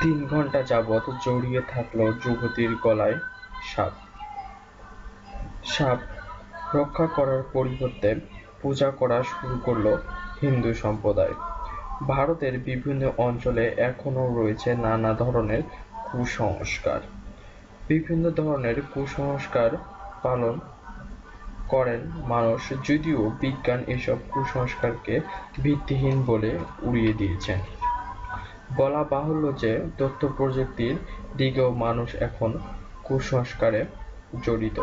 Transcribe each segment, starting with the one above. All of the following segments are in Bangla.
তিন ঘণ্টা যাবৎ জড়িয়ে থাকল যুবতীর গলায় সাপ। সাপ রক্ষা করার পরিবর্তে পূজা করা শুরু করল হিন্দু সম্প্রদায়। ভারতের বিভিন্ন অঞ্চলে এখনও রয়েছে নানা ধরনের কুসংস্কার। বিভিন্ন ধরনের কুসংস্কার পালন করেন মানুষ, যদিও বিজ্ঞান এসব কুসংস্কারকে ভিত্তিহীন বলে উড়িয়ে দিয়েছেন। বলা বাহুল্য যে তথ্য প্রযুক্তির দিকেও মানুষ এখন কুসংস্কারে জড়িত।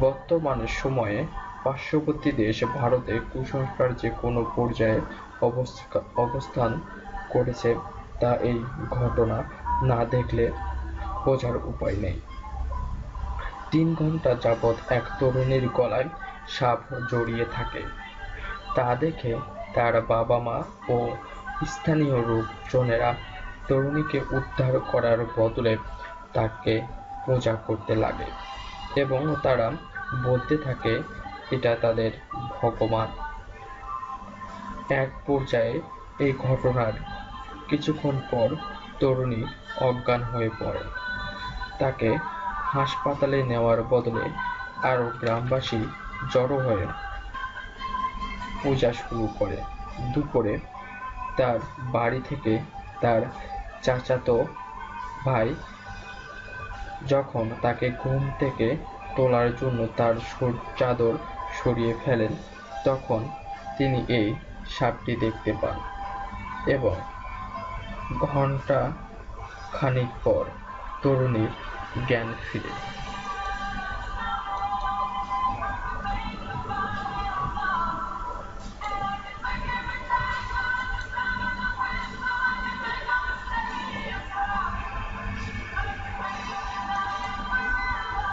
বর্তমান সময়ে পার্শ্ববর্তী দেশ ভারতে কুসংস্কার যে কোনো পর্যায়ে অবস্থা- অবস্থান করেছে তা এই ঘটনা না দেখলে বোঝার উপায় নেই। তিন ঘণ্টা যাবৎ এক তরুণীর গলায় সাপ জড়িয়ে থাকে। তা দেখে তার বাবা মা ও স্থানীয় লোকজনেরা তরুণীকে উদ্ধার করার বদলে তাকে পূজা করতে লাগে এবং তারা বলতে থাকে, এটা তাদের ভগবান। এক পর্যায়ে এই ঘটনার কিছুক্ষণ পর তরুণী অজ্ঞান হয়ে পড়ে। তাকে হাসপাতালে নেওয়ার বদলে আরও গ্রামবাসী জড়ো হয়ে পূজা শুরু করে। দুপুরে তার বাড়ি থেকে তার চাচাতো ভাই যখন তাকে ঘুম থেকে তোলার জন্য তার চাদর সরিয়ে ফেলেন, তখন তিনি এই সাপটি দেখতে পান এবং ঘণ্টা খানিক পর তরুণীর জ্ঞান ফিরে।